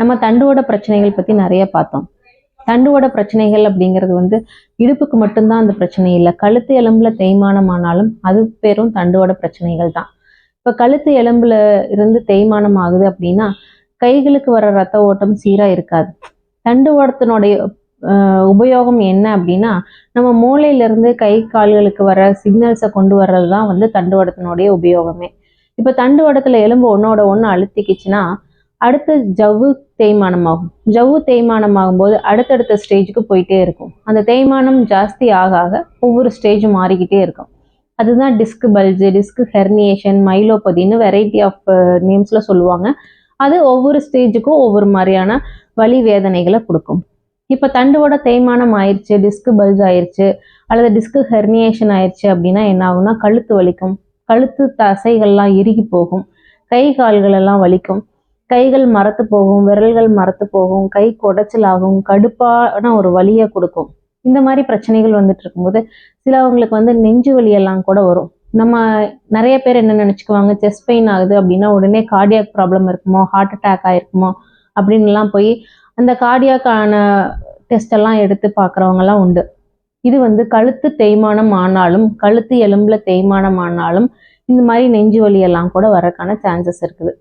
நம்ம தண்டுவோட பிரச்சனைகள் பற்றி நிறைய பார்த்தோம். தண்டுவோட பிரச்சனைகள் அப்படிங்கிறது வந்து இடுப்புக்கு மட்டும்தான் அந்த பிரச்சனை இல்லை. கழுத்து எலும்புல தேய்மானம் ஆனாலும் அது பேரும் தண்டுவோட பிரச்சனைகள் தான். இப்போ கழுத்து எலும்புல இருந்து தேய்மானம் ஆகுது அப்படின்னா கைகளுக்கு வர ரத்த ஓட்டம் சீராக இருக்காது. தண்டுவடத்தினுடைய ஆஹ், உபயோகம் என்ன அப்படின்னா நம்ம மூளையிலிருந்து கை கால்களுக்கு வர சிக்னல்ஸை கொண்டு வர்றது தான் வந்து தண்டுவடத்தினுடைய உபயோகமே. இப்போ தண்டுவடத்தில் எலும்பு ஒன்னோட ஒன்று அழுத்திக்கிச்சுன்னா அடுத்து ஜவ்வு தேய்மானம் ஆகும் ஜவ்வு தேய்மானம் ஆகும்போது அடுத்தடுத்த ஸ்டேஜுக்கு போயிட்டே இருக்கும். அந்த தேய்மானம் ஜாஸ்தி ஆக ஆக ஒவ்வொரு ஸ்டேஜும் மாறிக்கிட்டே இருக்கும். அதுதான் டிஸ்க் பல்ஜு டிஸ்க் ஹெர்னியேஷன் மைலோபதின்னு வெரைட்டி ஆஃப் நேம்ஸில் சொல்லுவாங்க. அது ஒவ்வொரு ஸ்டேஜுக்கும் ஒவ்வொரு மாதிரியான வலி வேதனைகளை கொடுக்கும். இப்போ தண்டுவோட தேய்மானம் ஆயிடுச்சு டிஸ்க் பல்ஜ் ஆயிடுச்சு அல்லது டிஸ்க் ஹெர்னியேஷன் ஆயிடுச்சு அப்படின்னா என்ன ஆகும்னா கழுத்து வலிக்கும். கழுத்து தசைகள்லாம் இறுகி போகும். கை கால்கள் எல்லாம் வலிக்கும். கைகள் மரத்து போகும் விரல்கள் மரத்து போகும் கை குடைச்சலாகும் கடுப்பான ஒரு வலியை கொடுக்கும். இந்த மாதிரி பிரச்சனைகள் வந்துட்டு இருக்கும்போது சிலவங்களுக்கு வந்து நெஞ்சு வலியெல்லாம் கூட வரும். நம்ம நிறைய பேர் என்ன நினச்சிக்குவாங்க செஸ்ட் பெயின் ஆகுது அப்படின்னா உடனே கார்டியாக் ப்ராப்ளம் இருக்குமோ ஹார்ட் அட்டாக் ஆயிருக்குமோ அப்படின்லாம் போய் அந்த கார்டியாக்கான டெஸ்ட் எல்லாம் எடுத்து பார்க்குறவங்கலாம் உண்டு. இது வந்து கழுத்து தேய்மானம் ஆனாலும் கழுத்து எலும்பில் தேய்மானம் ஆனாலும் இந்த மாதிரி நெஞ்சு வலி எல்லாம் கூட வரக்கான சான்சஸ் இருக்குது.